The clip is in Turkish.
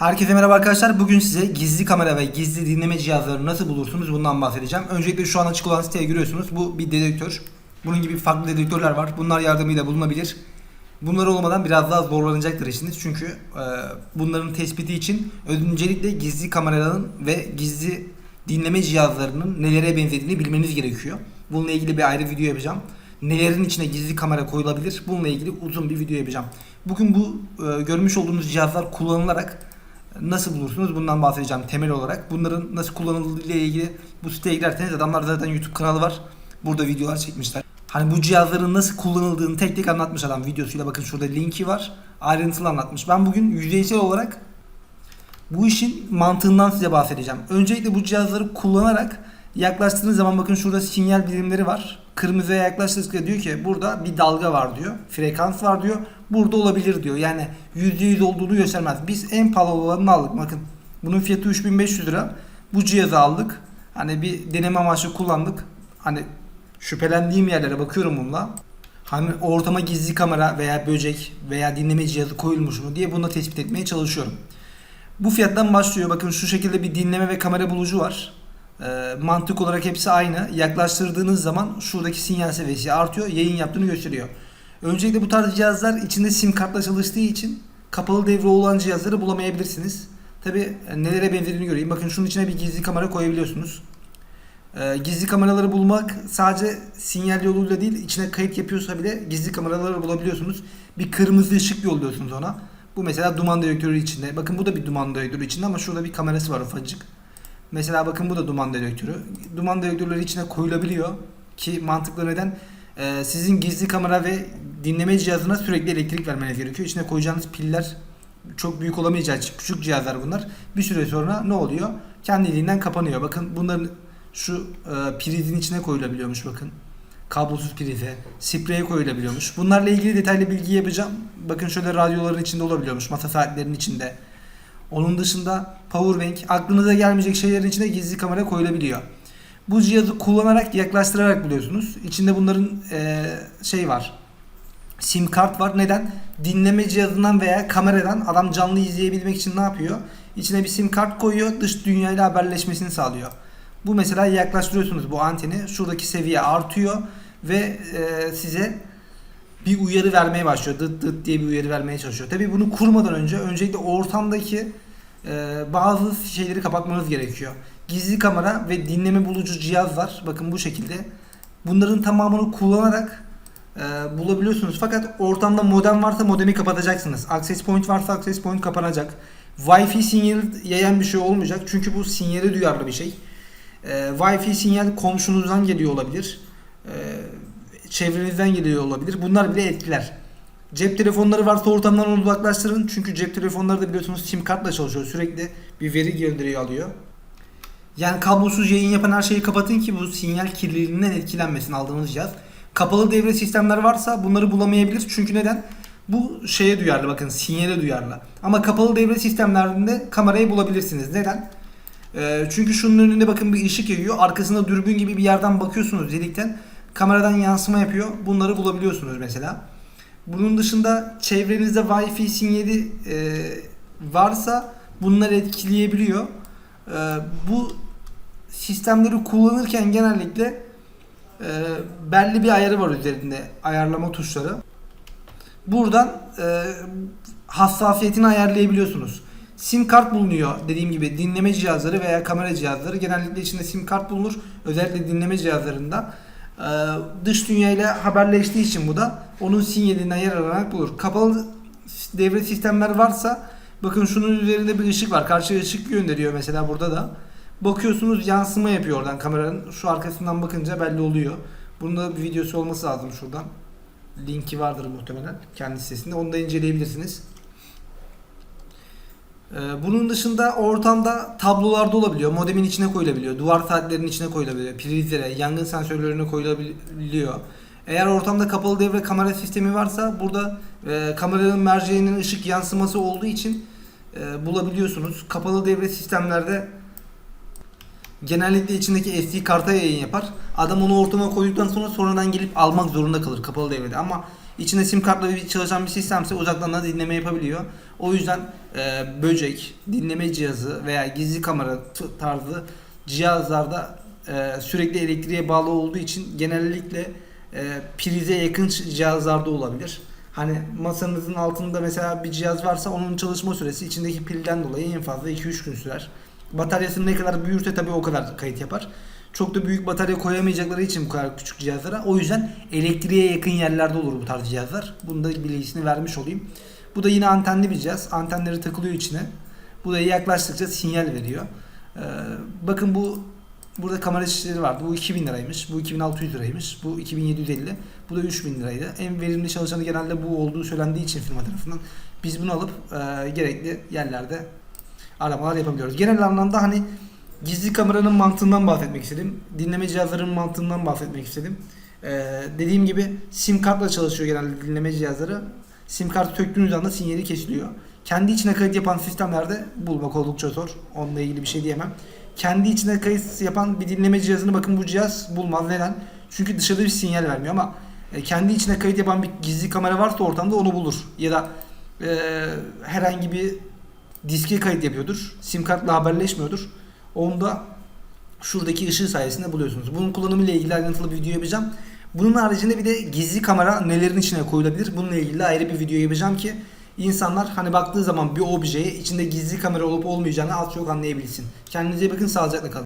Herkese merhaba arkadaşlar. Bugün size gizli kamera ve gizli dinleme cihazlarını nasıl bulursunuz bundan bahsedeceğim. Öncelikle şu an açık olan siteyi görüyorsunuz. Bu bir dedektör. Bunun gibi farklı dedektörler var. Bunlar yardımıyla bulunabilir. Bunlar olmadan biraz daha zorlanacaktır işiniz. Çünkü e, bunların tespiti için öncelikle gizli kameraların ve gizli dinleme cihazlarının nelere benzediğini bilmeniz gerekiyor. Bununla ilgili bir ayrı video yapacağım. Nelerin içine gizli kamera koyulabilir? Bununla ilgili uzun bir video yapacağım. Bugün bu e, görmüş olduğunuz cihazlar kullanılarak nasıl bulursunuz bundan bahsedeceğim temel olarak. Bunların nasıl kullanıldığı ile ilgili bu siteye girerseniz adamlar zaten YouTube kanalı var. Burada videolar çekmişler. Hani bu cihazların nasıl kullanıldığını tek tek anlatmış adam videosuyla. Bakın şurada linki var. Ayrıntılı anlatmış. Ben bugün yüzeysel olarak bu işin mantığından size bahsedeceğim. Öncelikle bu cihazları kullanarak yaklaştığınız zaman bakın şurada sinyal birimleri var. Kırmızıya yaklaştıkça diyor ki burada bir dalga var diyor. Frekans var diyor. Burada olabilir diyor. Yani %100 olduğunu göstermez. Biz en pahalı olanını aldık. Bakın bunun fiyatı 3500 lira. Bu cihazı aldık. Hani bir deneme amaçlı kullandık. Hani şüphelendiğim yerlere bakıyorum bununla. Hani ortama gizli kamera veya böcek veya dinleme cihazı koyulmuş mu diye bunu tespit etmeye çalışıyorum. Bu fiyattan başlıyor. Bakın şu şekilde bir dinleme ve kamera bulucu var. Ee, mantık olarak hepsi aynı. Yaklaştırdığınız zaman şuradaki sinyal seviyesi artıyor. Yayın yaptığını gösteriyor. Öncelikle bu tarz cihazlar içinde sim kartla çalıştığı için kapalı devre olan cihazları bulamayabilirsiniz. Tabi nelere benzediğini göreyim. Bakın şunun içine bir gizli kamera koyabiliyorsunuz. Ee, gizli kameraları bulmak sadece sinyal yoluyla değil içine kayıt yapıyorsa bile gizli kameraları bulabiliyorsunuz. Bir kırmızı ışık yolluyorsunuz ona. Bu mesela duman dedektörü içinde. Bakın bu da bir duman dedektörü içinde ama şurada bir kamerası var ufacık. Mesela bakın bu da duman dedektörü. Duman dedektörleri içine koyulabiliyor ki mantıklı neden? Ee, sizin gizli kamera ve dinleme cihazına sürekli elektrik vermeniz gerekiyor. İçine koyacağınız piller çok büyük olamayacağı için küçük cihazlar bunlar. Bir süre sonra ne oluyor? Kendiliğinden kapanıyor. Bakın bunların şu e, prizin içine koyulabiliyormuş bakın. Kablosuz prize, spreye koyulabiliyormuş. Bunlarla ilgili detaylı bilgi yapacağım. Bakın şöyle radyoların içinde olabiliyormuş. Masa saatlerinin içinde. Onun dışında powerbank, aklınıza gelmeyecek şeylerin içine gizli kamera koyulabiliyor. Bu cihazı kullanarak yaklaştırarak buluyorsunuz. İçinde bunların e, şey var. Sim kart var. Neden? Dinleme cihazından veya kameradan adam canlı izleyebilmek için ne yapıyor? İçine bir sim kart koyuyor. Dış dünyayla haberleşmesini sağlıyor. Bu mesela yaklaştırıyorsunuz bu anteni. Şuradaki seviye artıyor ve e, size bir uyarı vermeye başlıyor. Dıt dıt diye bir uyarı vermeye çalışıyor. Tabii bunu kurmadan önce öncelikle ortamdaki e, bazı şeyleri kapatmanız gerekiyor. Gizli kamera ve dinleme bulucu cihaz var. Bakın bu şekilde. Bunların tamamını kullanarak e, bulabiliyorsunuz. Fakat ortamda modem varsa modemi kapatacaksınız. Access point varsa access point kapanacak. Wi-Fi sinyali yayan bir şey olmayacak. Çünkü bu sinyale duyarlı bir şey. E, Wi-Fi sinyal komşunuzdan geliyor olabilir. Çevrenizden geliyor olabilir. Bunlar bile etkiler. Cep telefonları varsa ortamdan uzaklaştırın. Çünkü cep telefonları da biliyorsunuz sim kartla çalışıyor. Sürekli bir veri gönderiyor alıyor. Yani kablosuz yayın yapan her şeyi kapatın ki bu sinyal kirliliğinden etkilenmesin aldığınız cihaz. Kapalı devre sistemler varsa bunları bulamayabilir. Çünkü neden? Bu şeye duyarlı bakın sinyale duyarlı. Ama kapalı devre sistemlerinde kamerayı bulabilirsiniz. Neden? Ee, çünkü şunun önünde bakın bir ışık yayıyor. Arkasında dürbün gibi bir yerden bakıyorsunuz delikten. Kameradan yansıma yapıyor. Bunları bulabiliyorsunuz mesela. Bunun dışında çevrenizde Wi-Fi sinyali e, varsa bunlar etkileyebiliyor. E, bu sistemleri kullanırken genellikle e, belli bir ayarı var üzerinde ayarlama tuşları. Buradan e, hassasiyetini ayarlayabiliyorsunuz. Sim kart bulunuyor dediğim gibi dinleme cihazları veya kamera cihazları genellikle içinde sim kart bulunur. Özellikle dinleme cihazlarında. Ee, dış dünyayla haberleştiği için bu da onun sinyalinden yararlanarak bulur. Kapalı devre sistemler varsa bakın şunun üzerinde bir ışık var. Karşıya ışık gönderiyor mesela burada da. Bakıyorsunuz yansıma yapıyor oradan kameranın. Şu arkasından bakınca belli oluyor. Bunun da bir videosu olması lazım şuradan. Linki vardır muhtemelen kendi sitesinde. Onu da inceleyebilirsiniz. Ee, Bunun dışında ortamda tablolarda olabiliyor. Modemin içine koyulabiliyor. Duvar saatlerinin içine koyulabiliyor. Prizlere, yangın sensörlerine koyulabiliyor. Eğer ortamda kapalı devre kamera sistemi varsa burada e, kameranın merceğinin ışık yansıması olduğu için e, bulabiliyorsunuz. Kapalı devre sistemlerde genellikle içindeki SD karta yayın yapar. Adam onu ortama koyduktan sonra sonradan gelip almak zorunda kalır kapalı devrede. Ama İçinde sim kartla bir çalışan bir sistemse uzaktan da dinleme yapabiliyor. O yüzden e, böcek, dinleme cihazı veya gizli kamera tarzı cihazlarda e, sürekli elektriğe bağlı olduğu için genellikle e, prize yakın cihazlarda olabilir. Hani masanızın altında mesela bir cihaz varsa onun çalışma süresi içindeki pilden dolayı en fazla 2-3 gün sürer. Bataryasını ne kadar büyürse tabii o kadar kayıt yapar. Çok da büyük batarya koyamayacakları için bu kadar küçük cihazlara. O yüzden elektriğe yakın yerlerde olur bu tarz cihazlar. Bunu da bilgisini vermiş olayım. Bu da yine antenli bir cihaz. Antenleri takılıyor içine. Bu da yaklaştıkça sinyal veriyor. Ee, bakın bu burada kamera çeşitleri vardı. Bu 2000 liraymış. Bu 2600 liraymış. Bu 2750. Bu da 3000 liraydı. En verimli çalışanı genelde bu olduğu söylendiği için firma tarafından biz bunu alıp e, gerekli yerlerde aramalar yapabiliyoruz. Genel anlamda hani gizli kameranın mantığından bahsetmek istedim. Dinleme cihazlarının mantığından bahsetmek istedim. Ee, dediğim gibi sim kartla çalışıyor genelde dinleme cihazları. Sim kartı söktüğünüz anda sinyali kesiliyor. Kendi içine kayıt yapan sistemlerde bulmak oldukça zor. Onunla ilgili bir şey diyemem. Kendi içine kayıt yapan bir dinleme cihazını bakın bu cihaz bulmaz. Neden? Çünkü dışarıda bir sinyal vermiyor ama e, kendi içine kayıt yapan bir gizli kamera varsa ortamda onu bulur. Ya da e, herhangi bir diske kayıt yapıyordur. Sim kartla haberleşmiyordur. Onu da şuradaki ışığı sayesinde buluyorsunuz. Bunun kullanımıyla ilgili ayrıntılı bir video yapacağım. Bunun haricinde bir de gizli kamera nelerin içine koyulabilir? Bununla ilgili ayrı bir video yapacağım ki insanlar hani baktığı zaman bir objeye içinde gizli kamera olup olmayacağını az çok anlayabilsin. Kendinize bakın, sağlıcakla kalın.